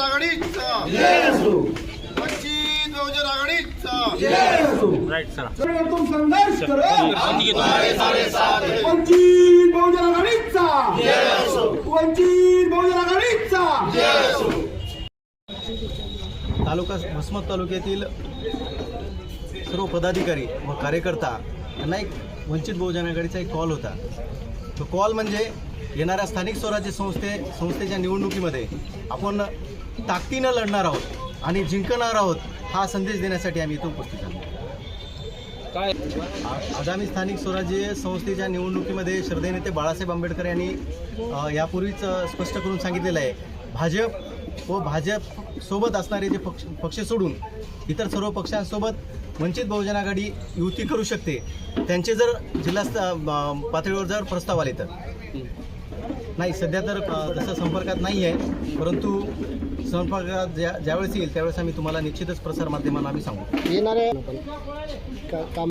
बहुजन आघाडीचा वंचित बहुजन आघाडीचा तुम संघर्ष करो. वंचित बहुजन आघाडीचा वंचित बहुजन आघाडीचा तालुका वसमत तालुक्यातील सर्व पदाधिकारी व कार्यकर्ता यांना एक वंचित बहुजन आघाडीचा एक कॉल होता. तो कॉल म्हणजे येणाऱ्या स्थानिक स्वराज्य संस्थे संस्थेच्या निवडणुकीमध्ये आपण ताकदीनं लढणार आहोत आणि जिंकणार आहोत हा संदेश देण्यासाठी आम्ही इथं उपस्थित आहोत. आ- आगामी स्थानिक स्वराज्य संस्थेच्या निवडणुकीमध्ये श्रद्धे नेते बाळासाहेब आंबेडकर यांनी यापूर्वीच स्पष्ट करून सांगितलेलं आहे भाजप व भाजप सोबत असणारे जे पक्ष पक्ष सोडून इतर सर्व पक्षांसोबत वंचित बहुजन आघाडी युती करू शकते त्यांचे जर जिल्हा पातळीवर जर प्रस्ताव आले तर. नाही सध्या तर तसं संपर्कात नाही आहे परंतु संपर्कात ज्या ज्यावेळेस येईल त्यावेळेस आम्ही तुम्हाला निश्चितच प्रसार माध्यमांना आम्ही सांगू. येणारे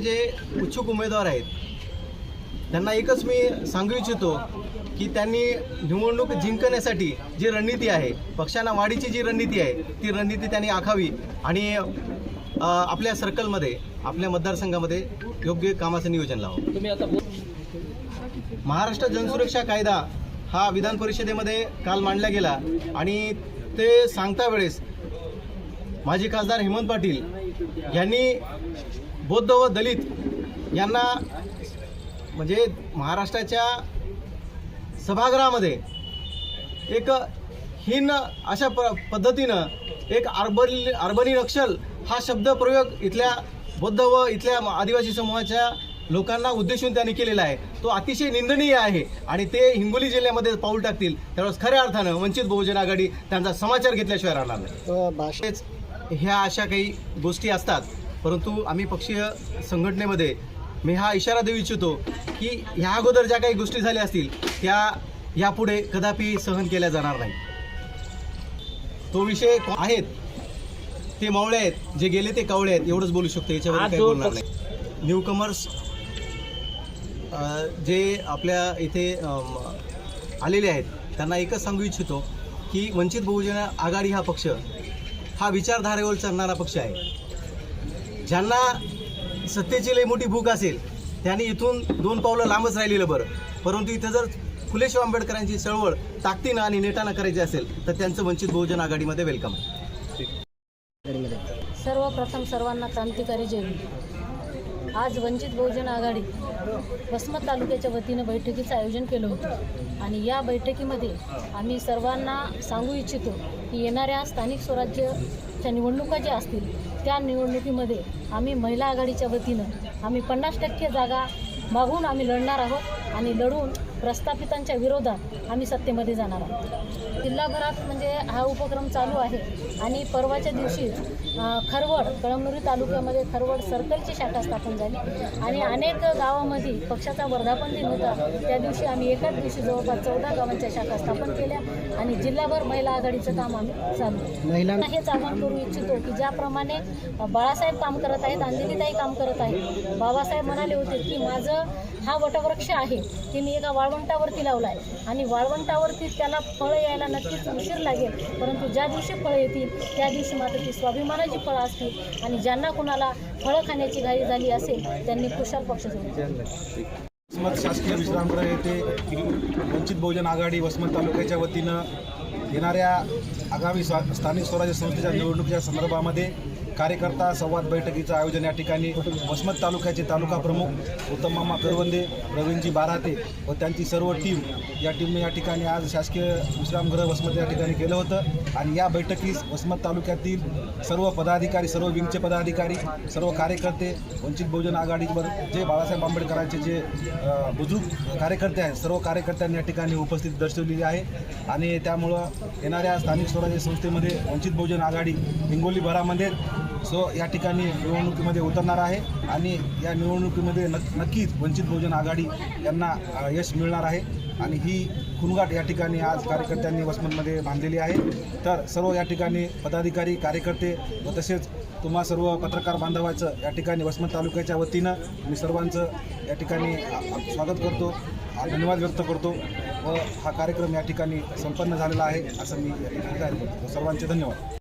जे इच्छुक उमेदवार आहेत. त्यांना एकच मी सांगू इच्छितो की त्यांनी निवडणूक जिंकण्यासाठी जी रणनीती आहे पक्षांना वाढीची जी रणनीती आहे ती रणनीती त्यांनी आखावी आणि अ, आपल्या सर्कलमध्ये आपल्या मतदारसंघामध्ये योग्य कामाचं नियोजन लावावं महाराष्ट्र जनसुरक्षा कायदा हा विधान परिषदेमध्ये काल मांडला गेला आणि ते सांगता वेळेस माजी खासदार हेमंत पाटील यांनी बौद्ध व दलित यांना म्हणजे महाराष्ट्राच्या सभागृहामध्ये एक हीन अशा प पद्धतीनं एक अर्बनी अर्बनी नक्षल हा शब्द प्रयोग इथल्या बौद्ध व इथल्या आदिवासी समूहाच्या लोकांना उद्देशून त्यांनी केलेला आहे. तो अतिशय निंदनीय आहे. आणि ते हिंगोली जिल्ह्यामध्ये पाऊल टाकतील. त्यावेळेस खऱ्या अर्थानं वंचित बहुजन आघाडी त्यांचा समाचार घेतल्याशिवाय राहणार नाही. तेच ह्या अशा काही गोष्टी असतात. परंतु आम्ही पक्षीय संघटनेमध्ये मी हा इशारा देऊ इच्छितो की ह्या अगोदर ज्या काही गोष्टी झाल्या असतील त्या यापुढे कदापि सहन केल्या जाणार नाही. तो विषय को- आहेत? ते मावळे आहेत. जे गेले ते कावळे आहेत. एवढंच बोलू शकतो. याच्यावर काही बोलणार नाही. न्यू कमर्स जे आपल्या इथे आलेले आहेत त्यांना एकच सांगू इच्छितो की वंचित बहुजन आघाडी हा पक्ष हा विचारधारेवर चालणारा पक्ष आहे. ज्यांना सत्तेची लई मोठी भूक असेल त्यांनी इथून दोन पावलं लांबच राहिलेलं बरं. परंतु इथं जर फुलेश्वर आंबेडकरांची चळवळ ताकदीनं आणि नेटानं करायची असेल तर त्यांचं वंचित बहुजन आघाडीमध्ये वेलकम आहे. सर्वप्रथम सर्वांना क्रांतिकारी जय आज वंचित बहुजन आघाडी वसमत तालुक्याच्या वतीनं बैठकीचं आयोजन केलं होतं. आणि या बैठकीमध्ये आम्ही सर्वांना सांगू इच्छितो की येणाऱ्या स्थानिक स्वराज्यच्या निवडणुका ज्या असतील त्या निवडणुकीमध्ये आम्ही महिला आघाडीच्या वतीनं आम्ही पन्नास टक्के जागा मागून आम्ही लढणार आहोत आणि लढून प्रस्थापितांच्या विरोधात आम्ही सत्तेमध्ये जाणार आहोत. जिल्हाभरात म्हणजे हा उपक्रम चालू आहे आणि परवाच्या दिवशी खरवड कळमनुरी तालुक्यामध्ये खरवड सर्कलची शाखा स्थापन झाली आणि अनेक गावामध्ये पक्षाचा वर्धापन दिन होता. त्या दिवशी आम्ही एकाच दिवशी जवळपास चौदा गावांच्या शाखा स्थापन केल्या आणि जिल्हाभर महिला आघाडीचं काम आम्ही चालू महिलांना हेच आवाहन करू इच्छितो की ज्याप्रमाणे बाळासाहेब काम करत आहेत अंजलीताई काम करत आहेत बाबासाहेब म्हणाले होते की माझं हा वटवृक्ष आहे ते मी एका वाळवंटावरती लावला आहे आणि वाळवंटावरती त्याला फळं यायला नक्कीच उशीर लागेल. परंतु ज्या दिवशी फळं येतील त्या दिवशी मात्र ती स्वाभिमानाची फळं असतील. आणि ज्यांना कुणाला फळं खाण्याची घाई झाली असेल त्यांनी कुशाल पक्ष सोडला वसमत शासकीय विश्रामगृह येथे वंचित बहुजन आघाडी वसमत तालुक्याच्या वतीनं येणाऱ्या आगामी स्वा स्थानिक स्वराज्य संस्थेच्या निवडणुकीच्या संदर्भामध्ये कार्यकर्ता संवाद बैठकीचं आयोजन या ठिकाणी वसमत तालुक्याचे तालुका प्रमुख उत्तम मामा करवंदे प्रवीणजी बाराते व त्यांची सर्व टीम या टीमने या ठिकाणी आज शासकीय विश्रामगृह वसमत या ठिकाणी केलं होतं. आणि या बैठकीस वसमत तालुक्यातील सर्व पदाधिकारी सर्व विंगचे पदाधिकारी सर्व कार्यकर्ते वंचित बहुजन आघाडीवर जे बाळासाहेब आंबेडकरांचे जे बुजुर्ग कार्यकर्ते आहेत सर्व कार्यकर्त्यांनी या ठिकाणी उपस्थित दर्शवलेली आहे. आणि त्यामुळं येणाऱ्या स्थानिक स्वराज्य संस्थेमध्ये वंचित बहुजन आघाडी हिंगोली भरामध्ये सो या ठिकाणी निवडणुकीमध्ये उतरणार आहे आणि या निवडणुकीमध्ये नक् नक्कीच वंचित बहुजन आघाडी यांना यश मिळणार आहे. आणि ही खुनगाट या ठिकाणी आज कार्यकर्त्यांनी वसमतमध्ये बांधलेली आहे. तर सर्व या ठिकाणी पदाधिकारी कार्यकर्ते व तसेच तुम्हा सर्व पत्रकार बांधवाचं या ठिकाणी वसमत तालुक्याच्या वतीनं मी सर्वांचं या ठिकाणी स्वागत करतो धन्यवाद व्यक्त करतो व हा कार्यक्रम या ठिकाणी संपन्न झालेला आहे असं मी या ठिकाणी जाहीर करतो. सर्वांचे धन्यवाद.